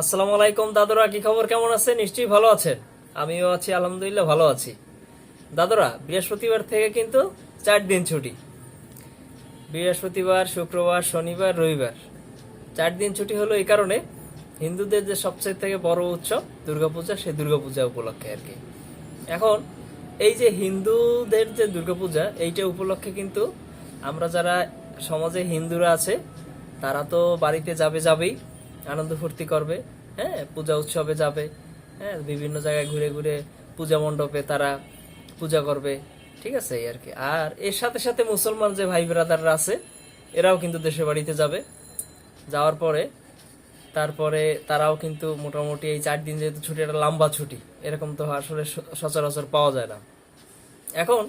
আসসালামু আলাইকুম দাদুরা, কি খবর? কেমন আছে নিশ্চয়ই ভালো আছেন। আমিও আছি, আলহামদুলিল্লাহ ভালো আছি। দাদুরা, বৃহস্পতিবার থেকে কিন্তু চার দিন ছুটি। বৃহস্পতিবার, শুক্রবার, শনিবার, রবিবার। চার দিন ছুটি হলো এই কারণে হিন্দুদের যে সবচেয়ে থেকে বড় উৎসব দুর্গাপূজা, সেই দুর্গাপূজা উপলক্ষে আর কি। এখন এই যে হিন্দুদের যে দুর্গাপূজা, এইটা উপলক্ষে কিন্তু আমরা যারা সমাজে হিন্দুরা আছে, তারা তো বাড়িতে যাবে যাবেই। আনন্দ ফুর্তি করবে হ্যাঁ? পূজা উৎসবে যাবে হ্যাঁ? বিভিন্ন জায়গায় ঘুরে ঘুরে পূজা মণ্ডপে তারা পূজা করবে, ঠিক আছে এই আর কি আর এর সাথে সাথে মুসলমান যে ভাই ব্রাদাররা আছে, এরাও কিন্তু দেশের বাড়িতে যাবে। যাওয়ার পরে, তারপরে তারাও কিন্তু মোটামুটি এই চার দিন যেহেতু ছুটি, একটা লম্বা ছুটি, এরকম তো আসলে সচরাচর পাওয়া যায় না। এখন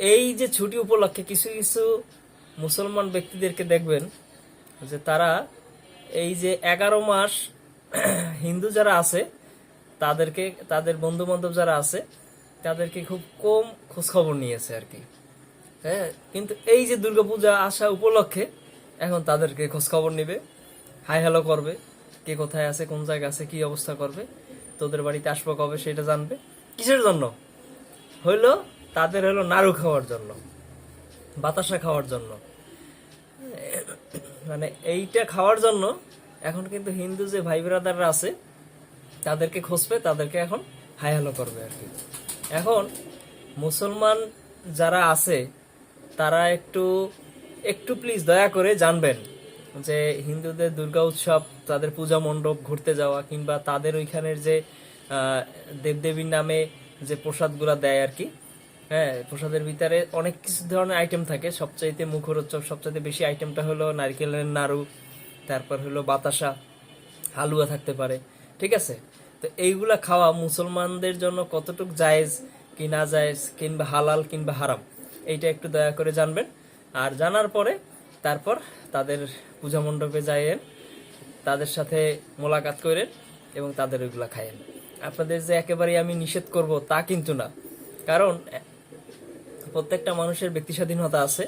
এই যে ছুটি উপলক্ষে কিছু কিছু মুসলমান ব্যক্তিদেরকে দেখবেন যে তারা এই যে এগারো মাস হিন্দু যারা আছে, তাদেরকে, তাদের বন্ধু বান্ধব যারা আছে, তাদেরকে খুব কম খোঁজখবর নিয়েছে আর কি। হ্যাঁ কিন্তু এই যে দুর্গাপূজা আসা উপলক্ষে এখন তাদেরকে খোঁজখবর নিবে, হাই হ্যালো করবে, কে কোথায় আছে, কোন জায়গায় আছে, কি অবস্থা করবে, তোদের বাড়িতে আসব কবে, সেটা জানবে। কিসের জন্য? হইল তাদের হলো নাড়ু খাওয়ার জন্য, বাতাসা খাওয়ার জন্য। মানে এইটা খাওয়ার জন্য এখন কিন্তু হিন্দু যে ভাই ব্রাদাররা আছে, তাদেরকে খুঁজবে, তাদেরকে এখন হ্যালো করবে আর কি। এখন মুসলমান যারা আছে, তারা একটু একটু প্লিজ দয়া করে জানবেন যে হিন্দুদের দুর্গা উৎসব, তাদের পূজা মণ্ডপ, ঘুরতে যাওয়া, কিংবা তাদের ওইখানের যে দেবদেবীর নামে যে প্রসাদগুলো দেয় আর কি হ্যাঁ প্রসাদের ভিতরে অনেক কিছু ধরনের আইটেম থাকে। সবচাইতে মুখরোচক, সবচাইতে বেশি আইটেমটা হলো নারকেলের নাড়ু, তারপর হলো বাতাসা, হালুয়া থাকতে পারে, ঠিক আছে? তো এইগুলা খাওয়া মুসলমানদের জন্য কতটুক জায়েজ কি না জায়েজ, কিংবা হালাল কিংবা হারাম, এইটা একটু দয়া করে জানবেন। আর জানার পরে তারপর তাদের পূজা মণ্ডপে যাইয়েন, তাদের সাথে মোলাকাত করেন এবং তাদের ওইগুলা খাইয়েন। আপনাদের যে একেবারেই আমি নিষেধ করব তা কিন্তু না। কারণ প্রত্যেকটা মানুষের ব্যক্তি স্বাধীনতা আছে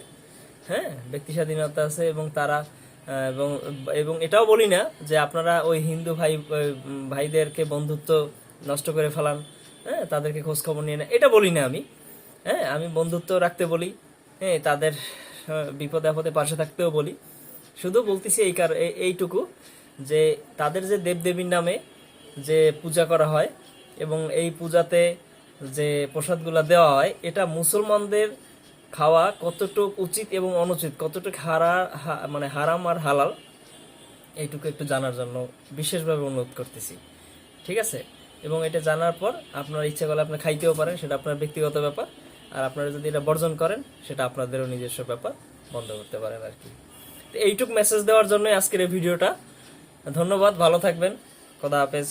হ্যাঁ? ব্যক্তি স্বাধীনতা আছে এবং তারা এবং এবং এটাও বলি না যে আপনারা ওই হিন্দু ভাই ভাইদেরকে বন্ধুত্ব নষ্ট করে ফেলান হ্যাঁ? তাদেরকে খোঁজ খবর নিয়ে না এটা বলি না আমি হ্যাঁ? আমি বন্ধুত্ব রাখতে বলি হ্যাঁ? তাদের বিপদে আপদে পাশে থাকতেও বলি। শুধু বলতেছি এই কার, এই- এইটুকু যে তাদের যে দেবদেবীর নামে যে পূজা করা হয় এবং এই পূজাতে যে প্রসাদগুলা দেওয়া হয়, এটা মুসলমানদের খাওয়া কতটুক উচিত এবং অনুচিত, কতটুক হারা মানে হারাম আর হালাল, এইটুকু একটু জানার জন্য বিশেষভাবে অনুরোধ করতেছি। ঠিক আছে? এবং এটা জানার পর আপনার ইচ্ছা করলে আপনি খাইতেও পারেন, সেটা আপনার ব্যক্তিগত ব্যাপার। আর আপনারা যদি এটা বর্জন করেন, সেটা আপনাদেরও নিজস্ব ব্যাপার, বন্ধ করতে পারেন আর কি। তো এইটুক মেসেজ দেওয়ার জন্যই আজকের এই ভিডিওটা। ধন্যবাদ, ভালো থাকবেন। খোদা হাফেজ।